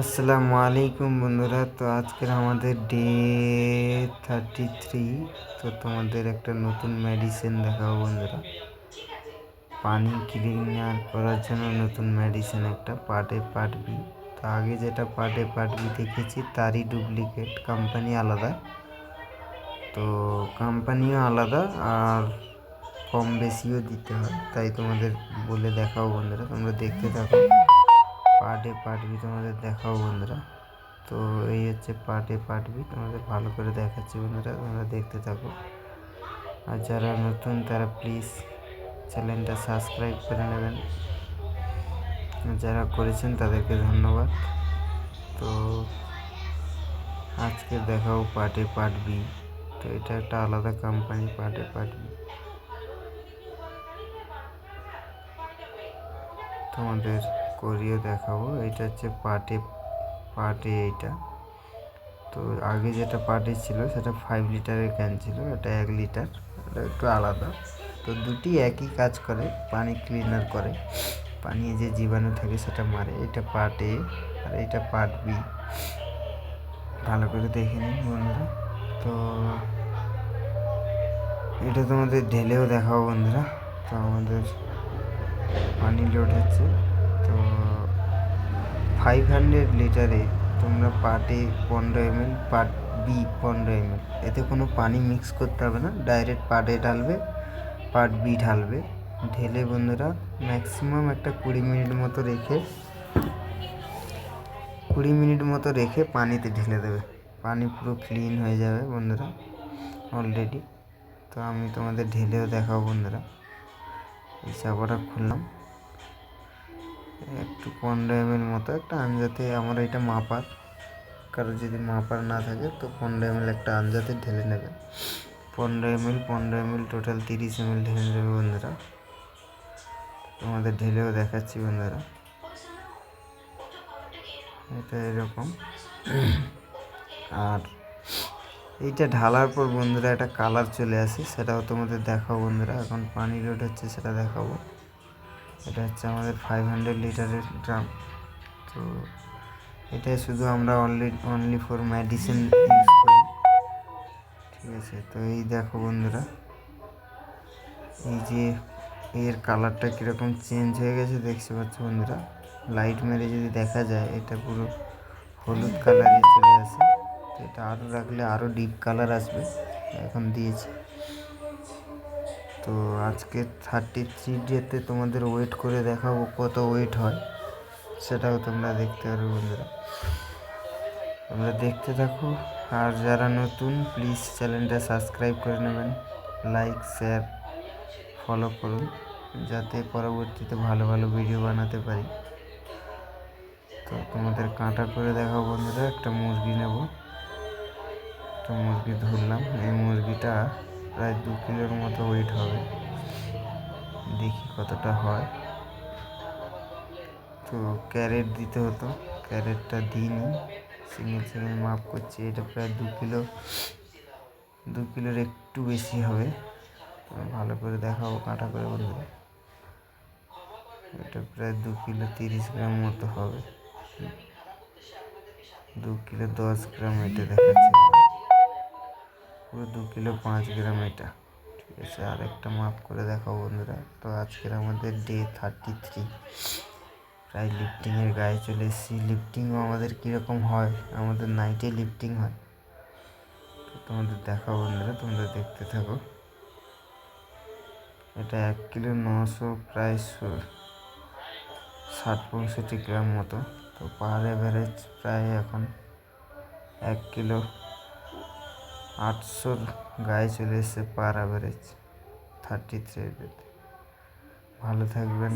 আসসালামু আলাইকুম বন্ধুরা, তো আজকের আমাদের ডে থার্টি থ্রি তো তোমাদের একটা নতুন মেডিসিন দেখাবো বন্ধুরা। পানি ক্লিনার করার জন্য নতুন মেডিসিন একটা পার্ট পার্ট বি তো আগে যেটা পার্ট পার্ট বি দেখেছি, তারই ডুপ্লিকেট কোম্পানি আলাদা। তো কোম্পানিও আলাদা আর কম বেশিও দিতে হয়, তাই তোমাদের বলে দেখাও বন্ধুরা, তোমরা দেখতে থাকো। পার্ট এ, পার্ট বি তোমাদের দেখাও বন্ধুরা। তো এই হচ্ছে পার্ট এ, পার্ট বি, তোমাদের ভালো করে দেখাচ্ছি বন্ধুরা, তোমরা দেখতে থাকো। আর যারা নতুন, তারা প্লিজ চ্যানেলটা সাবস্ক্রাইব করে নেবেন। যারা করেছেন, তাদেরকে ধন্যবাদ। তো আজকে দেখাও পার্ট এ, পার্ট বি। তো এটা একটা আলাদা company part A, part B. তোমাদের করিয়ে দেখাবো। এটা হচ্ছে পার্টে পার্টে এইটা। তো আগে যেটা পার্টে ছিল সেটা ফাইভ লিটারের ক্যান ছিল, এটা এক লিটার এটা একটু আলাদা। তো দুটি একই কাজ করে, পানি ক্লিনার করে। পানি যে জীবাণু থাকে সেটা মারে। এটা পার্ট এ আর এটা পার্ট বি ভালো করে দেখে নিন বন্ধুরা। তো এটা তোমাদের ঢেলেও দেখাবো বন্ধুরা। তো আমাদের পানি লোড হচ্ছে। তো ফাইভ হান্ড্রেড লিটারে তোমরা পার্টে পনেরো এম এল পার্ট বি পনেরো এম এল এতে কোনো পানি মিক্স করতে হবে না ডাইরেক্ট পার্টে ঢালবে পার্ট বি ঢালবে। ঢেলে বন্ধুরা ম্যাক্সিমাম একটা কুড়ি মিনিট মতো রেখে, কুড়ি মিনিট মতো রেখে পানিতে ঢেলে দেবে। পানি পুরো ক্লিন হয়ে যাবে বন্ধুরা অলরেডি তো আমি তোমাদের ঢেলেও দেখাবো বন্ধুরা। এই চাপাটা খুললাম। একটু পনেরো এম মতো একটা আঞ্জাতে আমার এটা মাপার। কারও যদি মাপার না থাকে, তো পনেরো এম এল একটা আঞ্জাতে ঢেলে নেবে। পনেরো এম এল পনেরো এম এল টোটাল তিরিশ এম এল ঢেলে নেবে বন্ধুরা। তোমাদের ঢেলেও দেখাচ্ছি বন্ধুরা। এটা এরকম। আর এইটা ঢালার পর বন্ধুরা একটা কালার চলে আসে, সেটাও তোমাদের দেখাবো বন্ধুরা। এখন পানি লোড হচ্ছে, সেটা দেখাবো। এটা হচ্ছে আমাদের ফাইভ হান্ড্রেড লিটারের ড্রাম তো এটাই শুধু আমরা only only for medicine use করি। ঠিক আছে, তো এই দেখো বন্ধুরা, এই যে এর কালারটা কীরকম চেঞ্জ হয়ে গেছে, দেখতে পাচ্ছ বন্ধুরা? লাইট মেরে যদি দেখা যায়, এটা পুরো হলুদ কালারে চলে আসে। তো এটা আরও রাখলে আরও ডিপ কালার আসবে। এখন দিয়েছি। তো আজকে থার্টি থ্রি ডেতে তোমাদের ওয়েট করে দেখাবো কত ওয়েট হয়, সেটাও তোমরা দেখতে পারবে বন্ধুরা। তোমরা দেখতে থাকো, আর যারা নতুন প্লিজ চ্যানেলটা সাবস্ক্রাইব করে নেবেন লাইক শেয়ার ফলো করুন, যাতে পরবর্তীতে ভালো ভালো ভিডিও বানাতে পারি। তো তোমাদের কাঁটা করে দেখাবো বন্ধুরা, একটা মুরগি নেব। একটা মুরগি ধরলাম, এই মুরগিটা প্রায় দু কিলোর মতো ওয়েট হবে। দেখি কতটা হয়। তো ক্যারেট দিতে হতো। ক্যারেটটা দিইনি। সিঙ্গেল সিঙ্গেল মাপ করছি। এটা প্রায় দু কিলো, দু কিলোর একটু বেশি হবে। ভালো করে দেখাবো, কাঁটা করে বলব। এটা প্রায় দু কিলো তিরিশ গ্রাম মতো হবে। দু কিলো দশ গ্রাম এটা দেখাচ্ছে। পুরো দু কিলো পাঁচ গ্রাম এটা। ঠিক আছে আর একটা মাপ করে দেখাবো বন্ধুরা। তো আজকের আমাদের ডে থার্টি থ্রি প্রায় লিফটিংয়ের গায়ে চলে এসেছি। লিফটিংও আমাদের কীরকম হয়? আমাদের নাইটে লিফটিং হয়। তো তোমাদের দেখাবো বন্ধুরা, তোমরা দেখতে থাকো। এটা এক কিলো নশো প্রায় ষাট পঁয়ষট্টি গ্রাম মতো। তো পার অ্যাভারেজ প্রায় এখন এক কিলো আটশোর গায়ে চলে এসেছে পার অ্যাভারেজ থার্টি থ্রি ভালো থাকবেন।